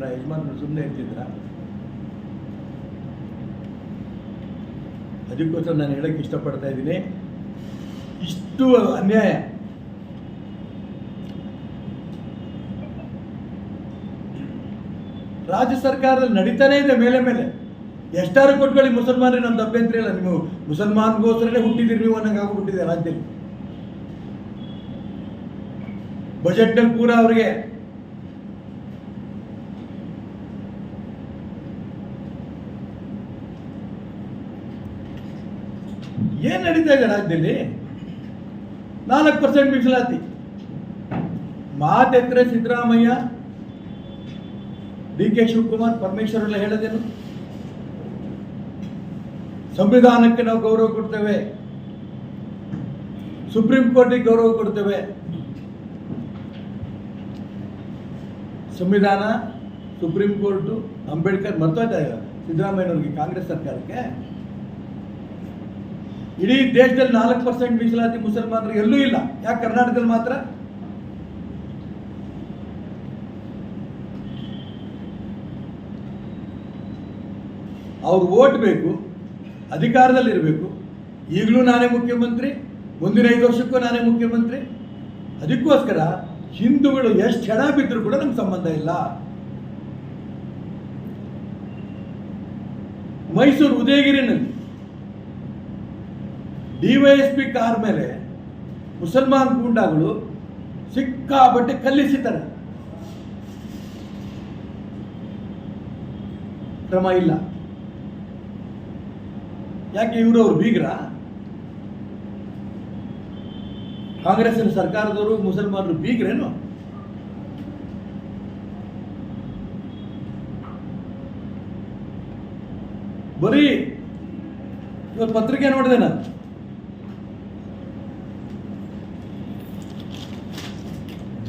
ಬಿಟ್ರ ಯಜಮಾನರು ಸುಮ್ಮನೆ ಇರ್ತಿದ್ರ? ಅದಕ್ಕೋಸ್ಕರ ನಾನು ಹೇಳಕ್ಕೆ ಇಷ್ಟಪಡ್ತಾ ಇದ್ದೀನಿ. ಇಷ್ಟು ಅನ್ಯಾಯ. ರಾಜ್ಯ ಸರ್ಕಾರದಲ್ಲಿ ನಡೀತಾನೇ ಇದೆ ಮೇಲೆ ಮೇಲೆ. ಎಷ್ಟಾರು ಕೊಟ್ಕೊಳ್ಳಿ ಮುಸಲ್ಮಾನರಿಗೆ ನಮ್ದು ಅಭ್ಯಂತರ ಇಲ್ಲ. ನೀವು ಮುಸಲ್ಮಾನ್ಗೋಸ್ಕರನೇ ಹುಟ್ಟಿದಿರಿ ನೀವು ಅನ್ನಂಗೆ ಆಗ್ಬಿಟ್ಟಿದೆ ರಾಜ್ಯದಲ್ಲಿ. ಬಜೆಟ್ನಲ್ಲಿ ಪೂರ ಅವರಿಗೆ ಏನ್ ನಡೀತಾ ಇದೆ ರಾಜ್ಯದಲ್ಲಿ? ನಾಲ್ಕು ಪರ್ಸೆಂಟ್ ಮೀಸಲಾತಿ. ಮಾತೆತ್ತರೆ ಸಿದ್ದರಾಮಯ್ಯ, ಡಿ ಕೆ ಶಿವಕುಮಾರ್ ಪರಮೇಶ್ವರ್ ಎಲ್ಲ ಹೇಳೋದೇನು? ಸಂವಿಧಾನಕ್ಕೆ ನಾವು ಗೌರವ ಕೊಡ್ತೇವೆ. ಸುಪ್ರೀಂ ಕೋರ್ಟಿಗೆ ಗೌರವ ಕೊಡ್ತೇವೆ. ಸಂವಿಧಾನ, ಸುಪ್ರೀಂ ಕೋರ್ಟು, ಅಂಬೇಡ್ಕರ್ ಮರ್ತೋಯ್ತಾ ಸಿದ್ದರಾಮಯ್ಯನವ್ರಿಗೆ ಕಾಂಗ್ರೆಸ್ ಸರ್ಕಾರಕ್ಕೆ. ಇಡೀ ದೇಶದಲ್ಲಿ ನಾಲ್ಕು ಪರ್ಸೆಂಟ್ ಮೀಸಲಾತಿ ಮುಸಲ್ಮಾನರು ಎಲ್ಲೂ ಇಲ್ಲ. ಯಾಕೆ ಕರ್ನಾಟಕದಲ್ಲಿ ಮಾತ್ರ? ಅವ್ರು ಓಟ್ ಬೇಕು ಅಧಿಕಾರದಲ್ಲಿರಬೇಕು ಈಗಲೂ ನಾನೇ ಮುಖ್ಯಮಂತ್ರಿ, ಮುಂದಿನ ಐದು ವರ್ಷಕ್ಕೂ ನಾನೇ ಮುಖ್ಯಮಂತ್ರಿ. ಅದಕ್ಕೋಸ್ಕರ ಹಿಂದೂಗಳು ಎಷ್ಟು ಹೆಣ ಬಿದ್ದರೂ ಕೂಡ ನಮ್ಗೆ ಸಂಬಂಧ ಇಲ್ಲ. ಮೈಸೂರು ಉದಯಗಿರಿನಲ್ಲಿ ಡಿವೈಎಸ್ಪಿ ಕಾರ್ ಮೇಲೆ ಮುಸಲ್ಮಾನ್ ಗೂಂಡಾಗಳು ಸಿಕ್ಕಾಬಟ್ಟೆ ಕಲ್ಲಿಸಿದ್ದಾರೆ. ಕ್ರಮ ಇಲ್ಲ. ಯಾಕೆ ಇವರು ಅವ್ರು ಬೀಗ್ರ? ಕಾಂಗ್ರೆಸ್ ಸರ್ಕಾರದವರು ಮುಸಲ್ಮಾನರು ಬೀಗ್ರೇನು? ಬರೀ ಇವತ್ತು ಪತ್ರಿಕೆ ನೋಡಿದೆ ನಾನು.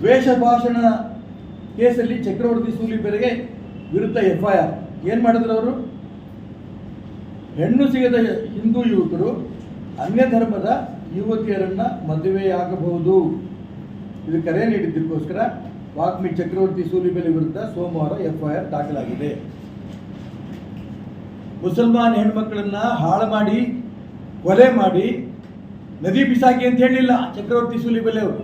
ದ್ವೇಷ ಭಾಷಣ ಕೇಸಲ್ಲಿ ಚಕ್ರವರ್ತಿ ಸೂಲಿಬೆಲೆಗೆ ವಿರುದ್ಧ ಎಫ್ ಐ ಆರ್ ಏನು ಮಾಡಿದ್ರು ಅವರು? ಹೆಣ್ಣು ಸಿಗದ ಹಿಂದೂ ಯುವಕರು ಅನ್ಯ ಧರ್ಮದ ಯುವತಿಯರನ್ನ ಮದುವೆಯಾಗಬಹುದು. ಇದು ಕರೆ ನೀಡಿದ್ದಕ್ಕೋಸ್ಕರ ವಾಗ್ಮಿ ಚಕ್ರವರ್ತಿ ಸೂಲಿಬೆಲೆ ವಿರುದ್ಧ ಸೋಮವಾರ ಎಫ್ ಐ ಆರ್ ದಾಖಲಾಗಿದೆ. ಮುಸಲ್ಮಾನ್ ಹೆಣ್ಮಕ್ಳನ್ನ ಹಾಳು ಮಾಡಿ, ಕೊಲೆ ಮಾಡಿ, ನದಿ ಬಿಸಾಕಿ ಅಂತ ಹೇಳಿಲ್ಲ ಚಕ್ರವರ್ತಿ ಸೂಲಿಬೆಲೆ ಅವರು.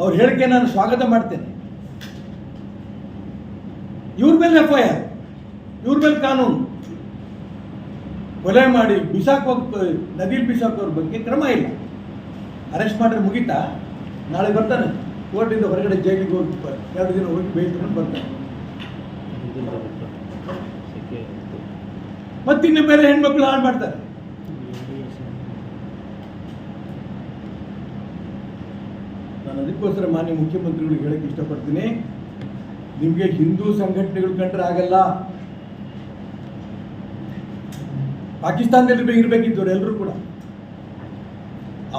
ಅವ್ರ ಹೇಳಿಕೆ ನಾನು ಸ್ವಾಗತ ಮಾಡ್ತೇನೆ. ಇವ್ರ ಮೇಲೆ ಎಫ್ ಐ ಆರ್ ಇವ್ರ ಮೇಲೆ ಕಾನೂನು. ಕೊಲೆ ಮಾಡಿ ಬಿಸಾಕೋ ನದಿಲಿ ಬಿಸಾಕೋರ ಬಗ್ಗೆ ಕ್ರಮ ಇಲ್ಲ. ಅರೆಸ್ಟ್ ಮಾಡಿದ್ರೆ ಮುಗೀತಾ? ನಾಳೆ ಬರ್ತಾನೆ. ಕೋರ್ಟಿಂದ ಹೊರಗಡೆ ಜೈಲಿಗೆ ಹೋಗಿ ಎರಡು ದಿನ ಹೋಗಿ ಬೇಲ್ ತಗೊಂಡು ಬರ್ತಾನೆ. ಮತ್ತಿನ್ನ ಮೇಲೆ ಹೆಣ್ಮಕ್ಳು ಹಾಳು ಮಾಡ್ತಾರೆ. ನಾನು ಅದಕ್ಕೋಸ್ಕರ ಮಾನ್ಯ ಮುಖ್ಯಮಂತ್ರಿಗಳಿಗೆ ಹೇಳಕ್ಕೆ ಇಷ್ಟಪಡ್ತೀನಿ. ನಿಮಗೆ ಹಿಂದೂ ಸಂಘಟನೆಗಳು ಕಂಡ್ರೆ ಆಗಲ್ಲ. ಪಾಕಿಸ್ತಾನದಲ್ಲಿ ಇರಬೇಕಿದ್ದವ್ರು ಎಲ್ಲರೂ ಕೂಡ.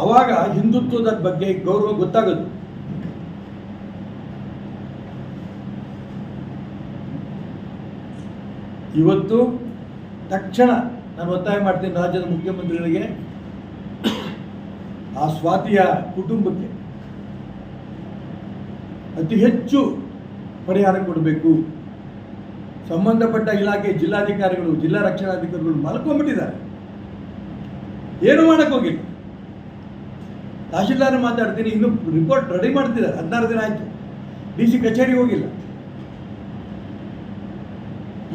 ಅವಾಗ ಹಿಂದುತ್ವದ ಬಗ್ಗೆ ಗೌರವ ಗೊತ್ತಾಗೋದು. ಇವತ್ತು ತಕ್ಷಣ ನಾನು ಒತ್ತಾಯ ಮಾಡ್ತೀನಿ ರಾಜ್ಯದ ಮುಖ್ಯಮಂತ್ರಿಗಳಿಗೆ, ಆ ಸ್ವಾತಿಯ ಕುಟುಂಬಕ್ಕೆ. ಅತಿ ಹೆಚ್ಚು ಪರಿಹಾರ ಕೊಡಬೇಕು. ಸಂಬಂಧಪಟ್ಟ ಇಲಾಖೆ ಜಿಲ್ಲಾಧಿಕಾರಿಗಳು, ಜಿಲ್ಲಾ ರಕ್ಷಣಾಧಿಕಾರಿಗಳು ಮಲ್ಕೊಂಡ್ಬಿಟ್ಟಿದ್ದಾರೆ. ಏನು ಮಾಡಕ್ ಹೋಗಿಲ್ಲ. ತಹಶೀಲ್ದಾರ್ ಮಾತಾಡ್ತೀನಿ, ಇನ್ನು ರಿಪೋರ್ಟ್ ರೆಡಿ ಮಾಡ್ತಿದ್ದಾರೆ. ಹದಿನಾರು ದಿನ ಆಯ್ತು. ಡಿ ಸಿ ಕಚೇರಿ ಹೋಗಿಲ್ಲ.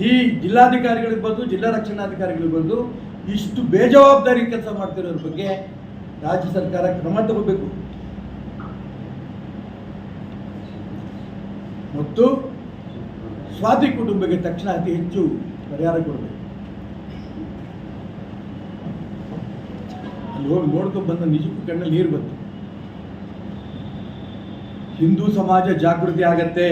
ಈ ಜಿಲ್ಲಾಧಿಕಾರಿಗಳಿರ್ಬೋದು ಜಿಲ್ಲಾ ರಕ್ಷಣಾಧಿಕಾರಿಗಳಿರ್ಬೋದು ಇಷ್ಟು ಬೇಜವಾಬ್ದಾರಿ ಕೆಲಸ ಮಾಡ್ತಿರೋದ್ರ ಬಗ್ಗೆ ರಾಜ್ಯ ಸರ್ಕಾರ ಕ್ರಮ ತಗೋಬೇಕು. ಮತ್ತು ಸ್ವಾತಿ ಕುಟುಂಬಕ್ಕೆ ತಕ್ಷಣ ಅತಿ ಹೆಚ್ಚು ಪರಿಹಾರ ಕೊಡಬೇಕು. ಅಲ್ಲಿ ಹೋಗಿ ನೋಡ್ಕೊಂಡು ಬಂದ ನಿಜಕ್ಕೂ ಕಣ್ಣಲ್ಲಿ ನೀರು ಬಂತು. ಹಿಂದೂ ಸಮಾಜ ಜಾಗೃತಿ ಆಗತ್ತೆ.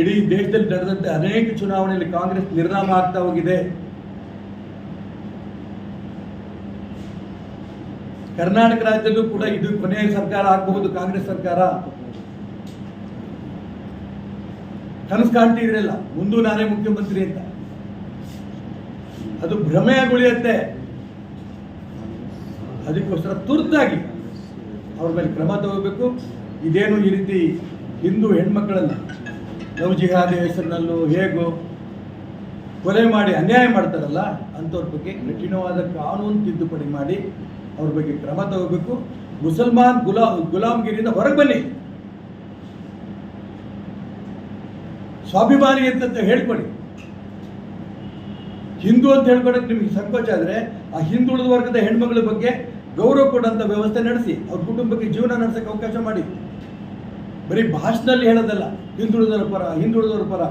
ಇಡೀ ದೇಶದಲ್ಲಿ ನಡೆದಂತೆ ಅನೇಕ ಚುನಾವಣೆಯಲ್ಲಿ ಕಾಂಗ್ರೆಸ್ ನಿರ್ನಾಮ ಆಗ್ತಾ ಹೋಗಿದೆ. ಕರ್ನಾಟಕ ರಾಜ್ಯದಲ್ಲೂ ಕೂಡ ಇದು ಕೊನೆಯ ಸರ್ಕಾರ ಆಗಬಹುದು, ಕಾಂಗ್ರೆಸ್ ಸರ್ಕಾರ. ಕನಸು ಕಾಣ್ತಿದ್ರಲ್ಲ ಮುಂದೂ ನಾನೇ ಮುಖ್ಯಮಂತ್ರಿ ಅಂತ. ಅದು ಭ್ರಮೆಯಾಗುಳಿಯತ್ತೆ ಅದಕ್ಕೋಸ್ಕರ ತುರ್ತಾಗಿ ಅವ್ರ ಮೇಲೆ ಕ್ರಮ ತಗೋಬೇಕು. ಇದೇನು ಈ ರೀತಿ ಹಿಂದೂ ಹೆಣ್ಮಕ್ಕಳನ್ನು ಲವ್ ಜಿಹಾದಿ ಹೆಸರಿನಲ್ಲೂ ಹೇಗೋ ಕೊಲೆ ಮಾಡಿ ಅನ್ಯಾಯ ಮಾಡ್ತಾರಲ್ಲ, ಅಂಥವ್ರ ಬಗ್ಗೆ ಕಠಿಣವಾದ ಕಾನೂನು ತಿದ್ದುಪಡಿ ಮಾಡಿ ಅವ್ರ ಬಗ್ಗೆ ಕ್ರಮ ತಗೋಬೇಕು. ಮುಸಲ್ಮಾನ್ ಗುಲಾ ಗುಲಾಮ್ಗಿರಿಯಿಂದ ಹೊರಗೆ ಬನ್ನಿ. ಸ್ವಾಭಿಮಾನಿ ಅಂತ ಹೇಳ್ಕೊಳ್ಳಿ ಹಿಂದೂ ಅಂತ ಹೇಳ್ಕೊಡಕ್ಕೆ ನಿಮಗೆ ಸಂಕೋಚ ಆದರೆ ಆ ಹಿಂದುಳಿದ ವರ್ಗದ ಹೆಣ್ಮಗಳ ಬಗ್ಗೆ ಗೌರವ ಕೊಡೋಂಥ ವ್ಯವಸ್ಥೆ ನಡೆಸಿ, ಅವ್ರ ಕುಟುಂಬಕ್ಕೆ ಜೀವನ ನಡೆಸೋಕ್ಕೆ ಅವಕಾಶ ಮಾಡಿ. ಬರೀ ಭಾಷಣದಲ್ಲಿ ಹೇಳೋದಲ್ಲ, ಹಿಂದುಳಿದವರ ಪರ ಹಿಂದುಳಿದವರ ಪರ.